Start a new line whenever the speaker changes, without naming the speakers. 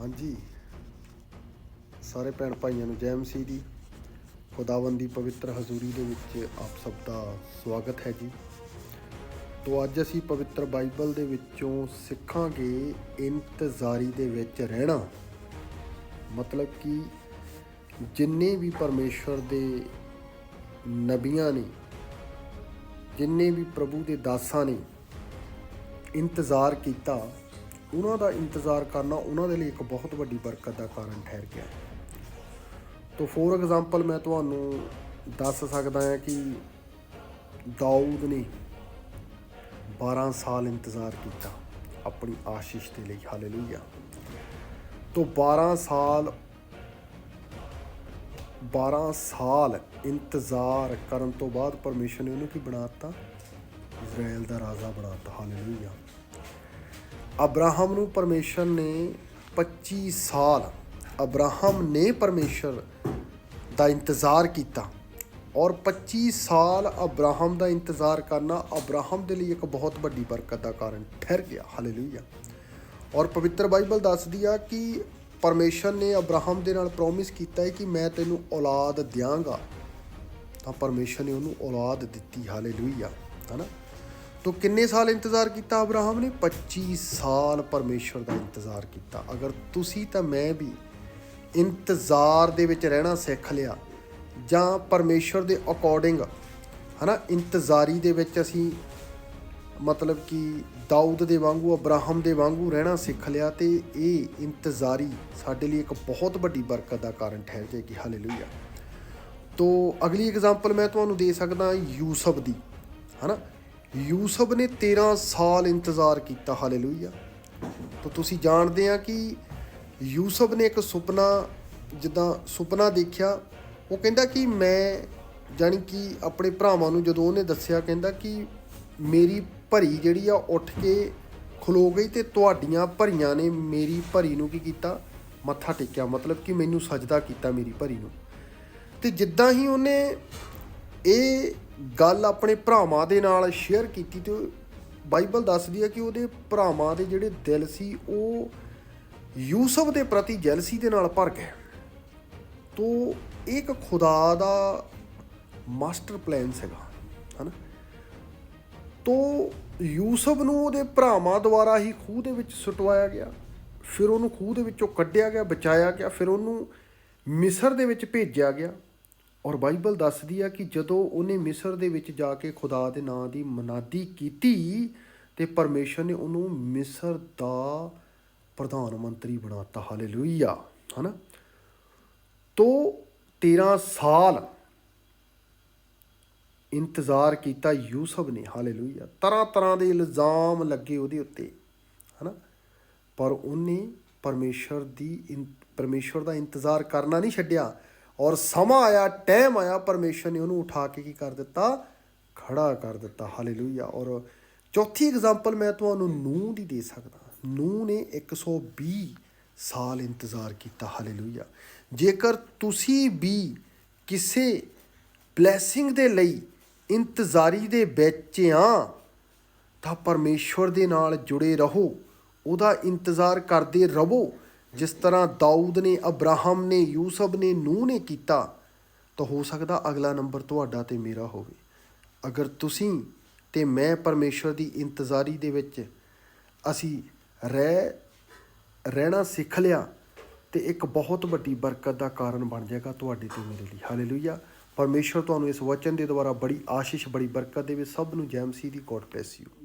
ਹਾਂਜੀ। ਸਾਰੇ ਭੈਣ ਭਾਈਆਂ ਨੂੰ ਜੈ ਮਸੀਹ ਦੀ ਖੁਦਾਵੰਦ ਦੀ ਪਵਿੱਤਰ ਹਜ਼ੂਰੀ ਦੇ ਵਿੱਚ ਆਪ ਸਭ ਦਾ ਸਵਾਗਤ ਹੈ ਜੀ। ਤੋਂ ਅੱਜ ਅਸੀਂ ਪਵਿੱਤਰ ਬਾਈਬਲ ਦੇ ਵਿੱਚੋਂ ਸਿੱਖਾਂਗੇ ਇੰਤਜ਼ਾਰੀ ਦੇ ਵਿੱਚ ਰਹਿਣਾ। ਮਤਲਬ ਕਿ ਜਿੰਨੇ ਵੀ ਪਰਮੇਸ਼ਵਰ ਦੇ ਨਬੀਆਂ ਨੇ, ਜਿੰਨੇ ਵੀ ਪ੍ਰਭੂ ਦੇ ਦਾਸਾਂ ਨੇ ਇੰਤਜ਼ਾਰ ਕੀਤਾ ਉਹਨਾਂ ਦਾ ਇੰਤਜ਼ਾਰ ਕਰਨਾ ਉਹਨਾਂ ਦੇ ਲਈ ਇੱਕ ਬਹੁਤ ਵੱਡੀ ਬਰਕਤ ਦਾ ਕਾਰਨ ਠਹਿਰ ਗਿਆ। ਤੋ ਫੋਰ ਐਗਜ਼ਾਮਪਲ ਮੈਂ ਤੁਹਾਨੂੰ ਦੱਸ ਸਕਦਾ ਹਾਂ ਕਿ ਦਾਊਦ ਨੇ 12 ਸਾਲ ਇੰਤਜ਼ਾਰ ਕੀਤਾ ਆਪਣੀ ਆਸ਼ੀਸ਼ ਦੇ ਲਈ, ਹਾਲੇਲੂਇਆ। ਤੋਂ 12 ਸਾਲ 12 ਸਾਲ ਇੰਤਜ਼ਾਰ ਕਰਨ ਤੋਂ ਬਾਅਦ ਪਰਮੇਸ਼ਰ ਨੇ ਉਹਨੂੰ ਕੀ ਬਣਾਤਾ ਇਜ਼ਰਾਈਲ ਦਾ ਰਾਜਾ ਬਣਾਤਾ ਹਾਲੇਲੂਇਆ। ਅਬਰਾਹਮ ਨੂੰ ਪਰਮੇਸ਼ਰ ਨੇ 25 ਸਾਲ ਅਬਰਾਹਮ ਨੇ ਪਰਮੇਸ਼ਰ ਦਾ ਇੰਤਜ਼ਾਰ ਕੀਤਾ ਔਰ 25 ਸਾਲ ਅਬਰਾਹਮ ਦਾ ਇੰਤਜ਼ਾਰ ਕਰਨਾ ਅਬਰਾਹਮ ਦੇ ਲਈ ਇੱਕ ਬਹੁਤ ਵੱਡੀ ਬਰਕਤ ਦਾ ਕਾਰਨ ਠਹਿਰ ਗਿਆ। ਹਾਲੇਲੂਇਆ ਔਰ ਪਵਿੱਤਰ ਬਾਈਬਲ ਦੱਸਦੀ ਆ ਕਿ ਪਰਮੇਸ਼ਰ ਨੇ ਅਬਰਾਹਮ ਦੇ ਨਾਲ ਪ੍ਰੋਮਿਸ ਕੀਤਾ ਹੈ ਕਿ ਮੈਂ ਤੈਨੂੰ ਔਲਾਦ ਦਿਆਂਗਾ। ਤਾਂ ਪਰਮੇਸ਼ਰ ਨੇ ਉਹਨੂੰ ਔਲਾਦ ਦਿੱਤੀ। ਹਾਲੇਲੂਇਆ ਹਨਾ? ਤੋ ਕਿੰਨੇ ਸਾਲ ਇੰਤਜ਼ਾਰ ਕੀਤਾ ਅਬਰਾਹਮ ਨੇ? 25 ਸਾਲ ਪਰਮੇਸ਼ਰ ਦਾ ਇੰਤਜ਼ਾਰ ਕੀਤਾ। ਅਗਰ ਤੁਸੀਂ ਤਾਂ ਮੈਂ ਵੀ ਇੰਤਜ਼ਾਰ ਦੇ ਵਿੱਚ ਰਹਿਣਾ ਸਿੱਖ ਲਿਆ, ਜਾਂ ਪਰਮੇਸ਼ਰ ਦੇ ਅਕੋਰਡਿੰਗ ਹਨਾ, ਇੰਤਜ਼ਾਰੀ ਦੇ ਵਿੱਚ ਅਸੀਂ ਮਤਲਬ ਕਿ ਦਾਊਦ ਦੇ ਵਾਂਗੂ, ਅਬਰਾਹਮ ਦੇ ਵਾਂਗੂ ਰਹਿਣਾ ਸਿੱਖ ਲਿਆ, ਤੇ ਇਹ ਇੰਤਜ਼ਾਰੀ ਸਾਡੇ ਲਈ ਇੱਕ ਬਹੁਤ ਵੱਡੀ ਬਰਕਤ ਦਾ ਕਾਰਨ ਠਹਿਰ ਜਾਏਗੀ। ਹਾਲੇਲੂਇਆ ਤੋ ਅਗਲੀ ਐਗਜ਼ਾਮਪਲ ਮੈਂ ਤੁਹਾਨੂੰ ਦੇ ਸਕਦਾ ਯੂਸਫ ਦੀ, ਹਨਾ ਯੂਸਫ ਨੇ 13 ਸਾਲ ਇੰਤਜ਼ਾਰ ਕੀਤਾ, ਹਾਲੇਲੂਇਆ। ਤਾਂ ਤੁਸੀਂ ਜਾਣਦੇ ਆ ਕਿ ਯੂਸਫ ਨੇ ਇੱਕ ਸੁਪਨਾ, ਜਿੱਦਾਂ ਸੁਪਨਾ ਦੇਖਿਆ, ਉਹ ਕਹਿੰਦਾ ਕਿ ਮੈਂ, ਜਾਣੀ ਕਿ ਆਪਣੇ ਭਰਾਵਾਂ ਨੂੰ ਜਦੋਂ ਉਹਨੇ ਦੱਸਿਆ, ਕਹਿੰਦਾ ਕਿ ਮੇਰੀ ਭਰੀ ਜਿਹੜੀ ਆ, ਉੱਠ ਕੇ ਖਲੋ ਗਈ ਤੇ ਤੁਹਾਡੀਆਂ ਭਰੀਆਂ ਨੇ ਮੇਰੀ ਭਰੀ ਨੂੰ ਕੀ ਕੀਤਾ? ਮੱਥਾ ਟੇਕਿਆ, ਮਤਲਬ ਕਿ ਮੈਨੂੰ ਸਜਦਾ ਕੀਤਾ ਮੇਰੀ ਭਰੀ ਨੂੰ। ਤੇ ਜਿੱਦਾਂ ਹੀ ਉਹਨੇ ਇਹ ਗੱਲ ਆਪਣੇ ਭਰਾਵਾਂ ਦੇ ਨਾਲ ਸ਼ੇਅਰ ਕੀਤੀ ਤੇ ਬਾਈਬਲ ਦੱਸਦੀ ਹੈ ਕਿ ਉਹਦੇ ਭਰਾਵਾਂ ਦੇ ਜਿਹੜੇ ਦਿਲ ਸੀ, ਉਹ ਯੂਸਫ ਦੇ ਪ੍ਰਤੀ ਜੈਲਸੀ ਦੇ ਨਾਲ ਭਰ ਗਏ। ਤੋ ਇਹ ਇੱਕ ਖੁਦਾ ਦਾ ਮਾਸਟਰ ਪਲਾਨ ਸੀਗਾ, ਹਨਾ? ਤੋ ਯੂਸਫ ਨੂੰ ਉਹਦੇ ਭਰਾਵਾਂ ਦੁਆਰਾ ਹੀ ਖੂਹ ਦੇ ਵਿੱਚ ਸੁਟਵਾਇਆ ਗਿਆ, ਫਿਰ ਉਹਨੂੰ ਖੂਹ ਦੇ ਵਿੱਚੋਂ ਕੱਢਿਆ ਗਿਆ, ਬਚਾਇਆ ਗਿਆ, ਫਿਰ ਉਹਨੂੰ ਮਿਸਰ ਦੇ ਵਿੱਚ ਭੇਜਿਆ ਗਿਆ। ਔਰ ਬਾਈਬਲ ਦੱਸਦੀ ਆ ਕਿ ਜਦੋਂ ਉਹਨੇ ਮਿਸਰ ਦੇ ਵਿੱਚ ਜਾ ਕੇ ਖੁਦਾ ਦੇ ਨਾਂ ਦੀ ਮਨਾਦੀ ਕੀਤੀ, ਤੇ ਪਰਮੇਸ਼ਰ ਨੇ ਉਹਨੂੰ ਮਿਸਰ ਦਾ ਪ੍ਰਧਾਨ ਮੰਤਰੀ ਬਣਾਤਾ। ਹਾਲੇਲੂਇਆ। ਹਨਾ? ਤੋਂ 13 ਸਾਲ ਇੰਤਜ਼ਾਰ ਕੀਤਾ ਯੂਸਫ ਨੇ। ਹਾਲੇਲੂਇਆ। ਤਰ੍ਹਾਂ ਤਰ੍ਹਾਂ ਦੇ ਇਲਜ਼ਾਮ ਲੱਗੇ ਉਹਦੇ ਉੱਤੇ। ਹਨਾ? ਪਰ ਉਹਨੇ ਪਰਮੇਸ਼ਰ ਦੀ ਇਨ- ਪਰਮੇਸ਼ਰ ਦਾ ਇੰਤਜ਼ਾਰ ਕਰਨਾ ਨਹੀਂ ਛੱਡਿਆ। ਔਰ ਸਮਾਂ ਆਇਆ ਟਾਈਮ ਆਇਆ, ਪਰਮੇਸ਼ਰ ਨੇ ਉਹਨੂੰ ਉਠਾ ਕੇ ਕੀ ਕਰ ਦਿੱਤਾ? ਖੜਾ ਕਰ ਦਿੱਤਾ। ਹਾਲੇਲੂਇਆ ਔਰ ਚੌਥੀ ਐਗਜ਼ਾਮਪਲ ਮੈਂ ਤੁਹਾਨੂੰ ਨੂਹ ਦੀ ਦੇ ਸਕਦਾ। ਨੂਹ ਨੇ 120 ਸਾਲ ਇੰਤਜ਼ਾਰ ਕੀਤਾ। ਹਾਲੇਲੂਇਆ ਜੇਕਰ ਤੁਸੀਂ ਵੀ ਕਿਸੇ ਬਲੇਸਿੰਗ ਦੇ ਲਈ ਇੰਤਜ਼ਾਰੀ ਦੇ ਵਿੱਚ ਆ, ਤਾਂ ਪਰਮੇਸ਼ਵਰ ਦੇ ਨਾਲ ਜੁੜੇ ਰਹੋ। ਉਹਦਾ ਇੰਤਜ਼ਾਰ ਕਰਦੇ ਰਹੋ। ਜਿਸ ਤਰ੍ਹਾਂ ਦਾਊਦ ਨੇ, ਅਬਰਾਹਮ ਨੇ, ਯੂਸਫ ਨੇ, ਨੂਹ ਨੇ ਕੀਤਾ, ਤਾਂ ਹੋ ਸਕਦਾ ਅਗਲਾ ਨੰਬਰ ਤੁਹਾਡਾ ਤੇ ਮੇਰਾ ਹੋਵੇ। ਅਗਰ ਤੁਸੀਂ ਤੇ ਮੈਂ ਪਰਮੇਸ਼ਵਰ ਦੀ ਇੰਤਜ਼ਾਰੀ ਦੇ ਵਿੱਚ ਅਸੀਂ ਰਹਿ, ਰਹਿਣਾ ਸਿੱਖ ਲਿਆ, ਤੇ ਇੱਕ ਬਹੁਤ ਵੱਡੀ ਬਰਕਤ ਦਾ ਕਾਰਨ ਬਣ ਜਾਏਗਾ ਤੁਹਾਡੇ ਤੇ ਮੇਰੇ ਲਈ। ਹਾਲੇਲੂਇਆ ਪਰਮੇਸ਼ਰ ਤੁਹਾਨੂੰ ਇਸ ਵਚਨ ਦੇ ਦੁਆਰਾ ਬੜੀ ਆਸ਼ੀਸ਼, ਬੜੀ ਬਰਕਤ ਦੇਵੇ। ਸਭ ਨੂੰ ਜੈ ਮਸੀਹ ਦੀ ਗੋਡ ਬlesਸ ਯੂ